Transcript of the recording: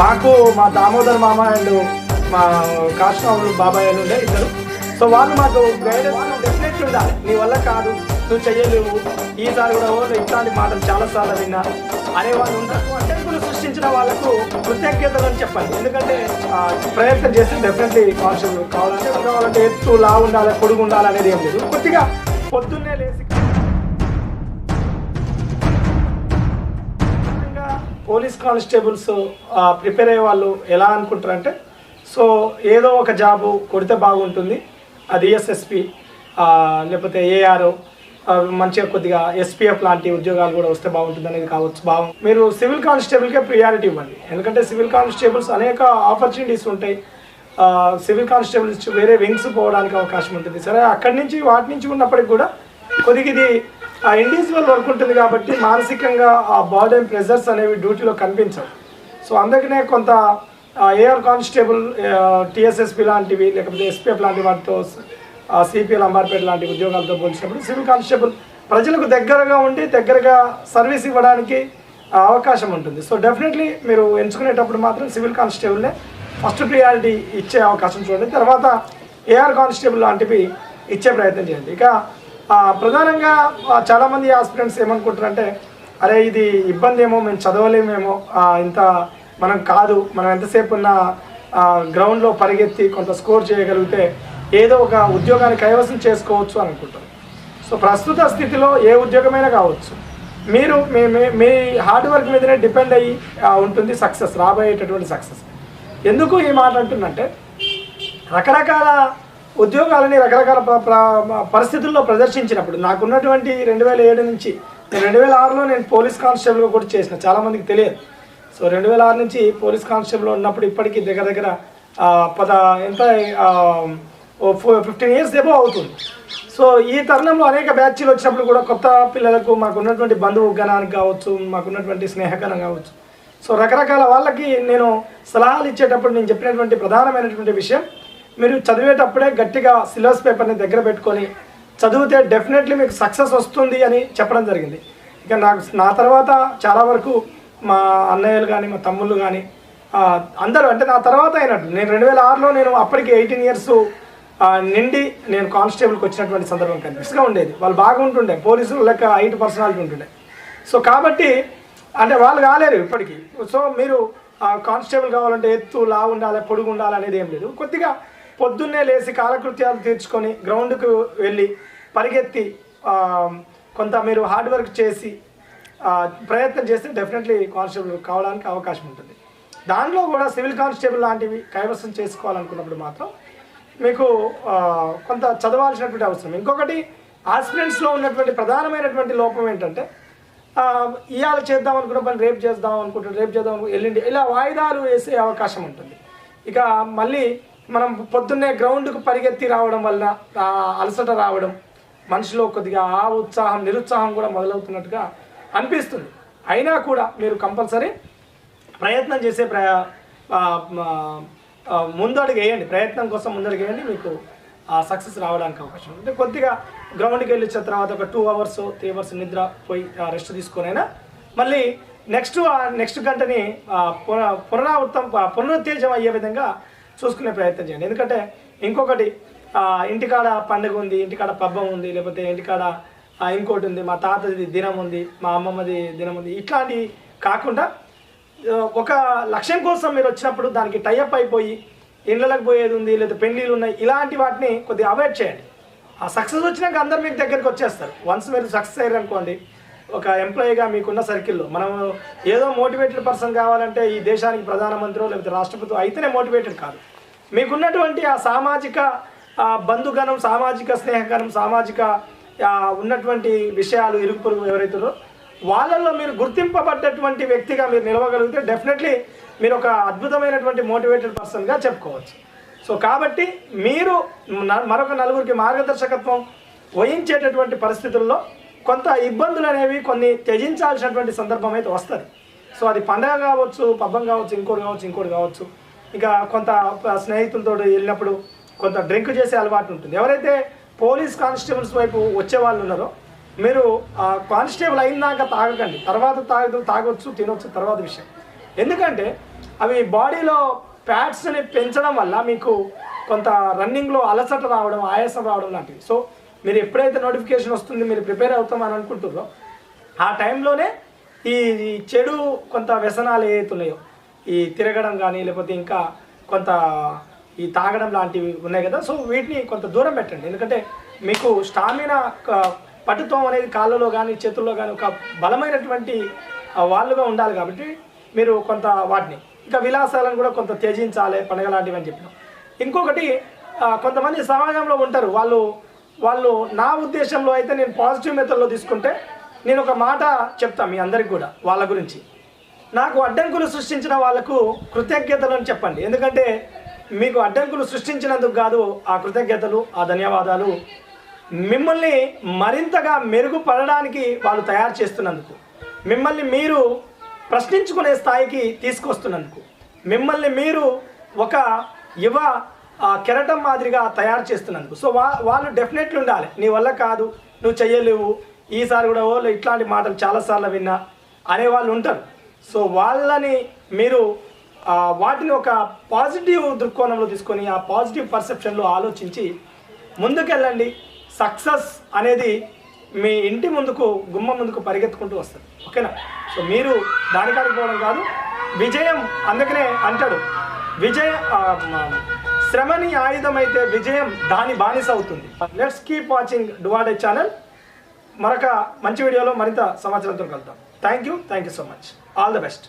మాకు మా దామోదర్ మామ అండ్ మా కాశ్మాబులు బాబాయ్ అని ఉండే ఇద్దరు. సో వాళ్ళు మాకు గైడెన్స్ డెఫినెట్లీ ఉండాలి. నీ వల్ల కాదు నువ్వు చేయలేవు ఈసారి కూడా ఓ ఇట్లాంటి మాటలు చాలాసార్లు విన్నా. అనే వాళ్ళు ఉంటారు. అడ్డంకులు సృష్టించిన వాళ్ళకు కృతజ్ఞతలు అని చెప్పాలి. ఎందుకంటే ప్రయత్నం చేస్తే డెఫినెట్లీ కాన్షియస్ కావాలంటే కావాలంటే ఎత్తు లా ఉండాలి పొడుగు ఉండాలి అనేది ఏం లేదు. కొద్దిగా పొద్దున్నే లేదు పోలీస్ కానిస్టేబుల్స్ ప్రిపేర్ అయ్యే వాళ్ళు ఎలా అనుకుంటారంటే సో ఏదో ఒక జాబు కొడితే బాగుంటుంది. అది ఎస్ఎస్పి లేకపోతే ఏఆర్ఓ మంచిగా కొద్దిగా ఎస్పీఎఫ్ లాంటి ఉద్యోగాలు కూడా వస్తే బాగుంటుంది అనేది కావచ్చు. బాగు మీరు సివిల్ కానిస్టేబుల్కే ప్రియారిటీ ఇవ్వండి. ఎందుకంటే సివిల్ కానిస్టేబుల్స్ అనేక ఆపర్చునిటీస్ ఉంటాయి. సివిల్ కానిస్టేబుల్స్ వేరే వింగ్స్ పోవడానికి అవకాశం ఉంటుంది. సరే అక్కడి నుంచి వాటి నుంచి ఉన్నప్పటికి కూడా కొద్దిగా ఇది ఆ ఇండివిజువల్ వర్క్ ఉంటుంది కాబట్టి మానసికంగా ఆ బాడీ ప్రెజర్స్ అనేవి డ్యూటీలో కనిపించవు. సో అందుకనే కొంత ఏఆర్ కానిస్టేబుల్ టీఎస్ఎస్పి లాంటివి లేకపోతే ఎస్పీఎఫ్ లాంటి వాటితో సిపిఎల్ అంబార్పేట లాంటి ఉద్యోగాలతో పోల్చినప్పుడు సివిల్ కానిస్టేబుల్ ప్రజలకు దగ్గరగా ఉండి దగ్గరగా సర్వీస్ ఇవ్వడానికి అవకాశం ఉంటుంది. సో డెఫినెట్లీ మీరు ఎంచుకునేటప్పుడు మాత్రం సివిల్ కానిస్టేబుల్నే ఫస్ట్ ప్రియారిటీ ఇచ్చే అవకాశం చూడండి. తర్వాత ఏఆర్ కానిస్టేబుల్ లాంటివి ఇచ్చే ప్రయత్నం చేయండి. ఇక ప్రధానంగా చాలామంది ఆస్పిరెంట్స్ ఏమనుకుంటారంటే అరే ఇది ఇబ్బంది ఏమో మేము చదవలేమేమో ఇంత మనం కాదు మనం ఎంతసేపు ఉన్న గ్రౌండ్లో పరిగెత్తి కొంత స్కోర్ చేయగలిగితే ఏదో ఒక ఉద్యోగాన్ని కైవసం చేసుకోవచ్చు అని అనుకుంటాం సో ప్రస్తుత స్థితిలో ఏ ఉద్యోగమైనా కావచ్చు. మీరు మీ మీ- హార్డ్ వర్క్ మీదనే డిపెండ్ అయ్యి ఉంటుంది సక్సెస్ రాబోయేటటువంటి సక్సెస్ ఎందుకు ఈ మాట అంటుందంటే రకరకాల ఉద్యోగాలని రకరకాల పరిస్థితుల్లో ప్రదర్శించినప్పుడు నాకున్నటువంటి రెండు వేల ఏడు నుంచి నేను రెండు వేల ఆరులో నేను పోలీస్ కానిస్టేబుల్గా కూడా చేసిన చాలామందికి తెలియదు. సో రెండు వేల ఆరు నుంచి పోలీస్ కానిస్టేబుల్ ఉన్నప్పుడు ఇప్పటికీ దగ్గర దగ్గర పద ఎంత ఫిఫ్టీన్ ఇయర్స్ ఎబో అవుతుంది. సో ఈ తరుణంలో అనేక బ్యాచ్లు వచ్చినప్పుడు కూడా కొత్త పిల్లలకు మాకున్నటువంటి బంధువు గణానికి కావచ్చు మాకున్నటువంటి స్నేహగణం కావచ్చు. సో రకరకాల వాళ్ళకి నేను సలహాలు ఇచ్చేటప్పుడు నేను చెప్పినటువంటి ప్రధానమైనటువంటి విషయం మీరు చదివేటప్పుడే గట్టిగా సిలబస్ పేపర్ని దగ్గర పెట్టుకొని చదివితే డెఫినెట్లీ మీకు సక్సెస్ వస్తుంది అని చెప్పడం జరిగింది. ఇక నాకు నా తర్వాత చాలా వరకు మా అన్నయ్యలు కానీ మా తమ్ముళ్ళు కానీ అందరూ అంటే నా తర్వాత అయినట్టు. నేను రెండు వేల ఆరులో నేను అప్పటికి ఎయిటీన్ ఇయర్స్ నిండి నేను కానిస్టేబుల్కి వచ్చినటువంటి సందర్భం కనిపిస్తూగా ఉండేది. వాళ్ళు బాగుంటుండే. పోలీసులు లెక్క ఐటీ పర్సనాలిటీ ఉంటుండే. సో కాబట్టి అంటే వాళ్ళు కాలేరు ఇప్పటికీ. సో మీరు కానిస్టేబుల్ కావాలంటే ఎత్తు లా ఉండాలి పొడుగు ఉండాలి అనేది ఏం లేదు. కొద్దిగా పొద్దున్నే లేచి కాలకృత్యాలు తీర్చుకొని గ్రౌండ్కు వెళ్ళి పరిగెత్తి కొంత మీరు హార్డ్ వర్క్ చేసి ప్రయత్నం చేస్తే డెఫినెట్లీ కానిస్టేబుల్ కావడానికి అవకాశం ఉంటుంది. దానిలో కూడా సివిల్ కానిస్టేబుల్ లాంటివి కైవసం చేసుకోవాలనుకున్నప్పుడు మాత్రం మీకు కొంత చదవాల్సినటువంటి అవసరం. ఇంకొకటి ఆస్పిరెంట్స్లో ఉన్నటువంటి ప్రధానమైనటువంటి లోపం ఏంటంటే ఇవాళ చేద్దాం అనుకున్న పని రేపు చేద్దాం అనుకుంటారు రేపు చేద్దాం అనుకుంటే ఎల్లుండి ఇలా వాయిదాలు వేసే అవకాశం ఉంటుంది. ఇక మళ్ళీ మనం పొద్దున్నే గ్రౌండ్కు పరిగెత్తి రావడం వల్ల అలసట రావడం మనిషిలో కొద్దిగా ఆ ఉత్సాహం నిరుత్సాహం కూడా మొదలవుతున్నట్టుగా అనిపిస్తుంది. అయినా కూడా మీరు కంపల్సరీ ప్రయత్నం చేసే ప్ర ఆ, ముందడుగు వేయండి ప్రయత్నం కోసం ముందడుగు వేయండి మీకు ఆ సక్సెస్ రావడానికి అవకాశం ఉంది. అంటే కొద్దిగా గ్రౌండ్కి వెళ్ళి వచ్చిన తర్వాత ఒక టూ అవర్స్ త్రీ అవర్స్ నిద్ర పోయి రెస్ట్ తీసుకొనైనా మళ్ళీ నెక్స్ట్ నెక్స్ట్ గంటని పున- పునరావృతం పునరుత్తేజం అయ్యే విధంగా చూసుకునే ప్రయత్నం చేయండి. ఎందుకంటే ఇంకొకటి ఇంటికాడ పండుగ ఉంది ఇంటికాడ పబ్బం ఉంది లేకపోతే ఇంటికాడ ఇంకోటి ఉంది మా తాతది దినం ఉంది మా అమ్మమ్మది దినం ఉంది. ఇట్లాంటివి కాకుండా ఒక లక్ష్యం కోసం మీరు వచ్చినప్పుడు దానికి టైఅప్ అయిపోయి ఇళ్ళకి పోయేది ఉంది లేదా పెళ్ళిళ్ళు ఉన్నాయి ఇలాంటి వాటిని కొద్దిగా అవాయిడ్ చేయండి. ఆ సక్సెస్ వచ్చినాక అందరు మీకు దగ్గరికి వచ్చేస్తారు. వన్స్ మీరు సక్సెస్ అయ్యారు అనుకోండి ఒక ఎంప్లాయీగా మీకున్న సర్కిల్లో మనం ఏదో మోటివేటెడ్ పర్సన్ కావాలంటే ఈ దేశానికి ప్రధానమంత్రి లేకపోతే రాష్ట్రపతి అయితేనే మోటివేటెడ్ కాదు. మీకున్నటువంటి ఆ సామాజిక బంధుగణం సామాజిక స్నేహగణం సామాజిక ఉన్నటువంటి విషయాలు ఇరుగు పొరుగు ఎవరైతారో వాళ్ళల్లో మీరు గుర్తింపబడ్డటువంటి వ్యక్తిగా మీరు నిలవగలిగితే డెఫినెట్లీ మీరు ఒక అద్భుతమైనటువంటి మోటివేటెడ్ పర్సన్గా చెప్పుకోవచ్చు. సో కాబట్టి మీరు మరొక నలుగురికి మార్గదర్శకత్వం వహించేటటువంటి పరిస్థితుల్లో కొంత ఇబ్బందులు అనేవి కొన్ని త్యజించాల్సినటువంటి సందర్భం అయితే వస్తుంది. సో అది పండగ కావచ్చు పబ్బం కావచ్చు ఇంకోటి కావచ్చు ఇంకోటి కావచ్చు ఇక కొంత స్నేహితులతో వెళ్ళినప్పుడు కొంత డ్రింక్ చేసే అలవాటు ఉంటుంది. ఎవరైతే పోలీస్ కానిస్టేబుల్స్ వైపు వచ్చే వాళ్ళు ఉన్నారో మీరు ఆ కానిస్టేబుల్ అయినాక తాగకండి. తర్వాత తాగదు తాగొచ్చు తినొచ్చు తర్వాత విషయం. ఎందుకంటే అవి బాడీలో ప్యాట్స్ని పెంచడం వల్ల మీకు కొంత రన్నింగ్లో అలసట రావడం ఆయాసం రావడం లాంటివి. సో మీరు ఎప్పుడైతే నోటిఫికేషన్ వస్తుంది మీరు ప్రిపేర్ అవుతామని అనుకుంటున్నారో ఆ టైంలోనే ఈ ఈ చెడు కొంత వ్యసనాలు ఏవైతే ఉన్నాయో ఈ తిరగడం కానీ లేకపోతే ఇంకా కొంత ఈ తాగడం లాంటివి ఉన్నాయి కదా. సో వీటిని కొంత దూరం పెట్టండి. ఎందుకంటే మీకు స్టామినా పటుత్వం అనేది కాళ్ళలో కానీ చేతుల్లో కానీ ఒక బలమైనటువంటి వాళ్ళుగా ఉండాలి కాబట్టి మీరు కొంత వాటిని ఇంకా విలాసాలను కూడా కొంత త్యజించాలి పండగ లాంటివి అని చెప్పినాం. ఇంకొకటి కొంతమంది సమాజంలో ఉంటారు. వాళ్ళు వాళ్ళు నా ఉద్దేశంలో అయితే నేను పాజిటివ్ మెథడ్లో తీసుకుంటే నేను ఒక మాట చెప్తాను మీ అందరికి కూడా వాళ్ళ గురించి. నాకు అడ్డంకులు సృష్టించిన వాళ్ళకు కృతజ్ఞతలు అని చెప్పండి. ఎందుకంటే మీకు అడ్డంకులు సృష్టించినందుకు కాదు ఆ కృతజ్ఞతలు ఆ ధన్యవాదాలు మిమ్మల్ని మరింతగా మెరుగుపడడానికి వాళ్ళు తయారు చేస్తున్నందుకు మిమ్మల్ని మీరు ప్రశ్నించుకునే స్థాయికి తీసుకొస్తున్నందుకు మిమ్మల్ని మీరు ఒక యువ ఆ, కెరటం మాదిరిగా తయారు చేస్తున్నందుకు. సో వా వాళ్ళు డెఫినెట్లీ ఉండాలి. నీ వల్ల కాదు నువ్వు చెయ్యలేవు. ఈసారి కూడా ఓ ఇట్లాంటి మాటలు చాలాసార్లు విన్నా అనే వాళ్ళు ఉంటారు. సో వాళ్ళని మీరు వాటిని ఒక పాజిటివ్ దృక్కోణంలో తీసుకొని ఆ పాజిటివ్ పర్సెప్షన్లో ఆలోచించి ముందుకెళ్ళండి. సక్సెస్ అనేది మీ ఇంటి ముందుకు గుమ్మ ముందుకు పరిగెత్తుకుంటూ వస్తుంది. ఓకేనా? సో మీరు దానికాడికి పోవడం కాదు విజయం అందుకనే అంటాడు. విజయ శ్రమని ఆయుధం అయితే విజయం దాని బానిస అవుతుంది. లెట్స్ కీప్ వాచింగ్ డువాడే ఛానల్ మరొక మంచి వీడియోలో మరింత సమాచారంతో కలుద్దాం. Thank you thank you so much All the best.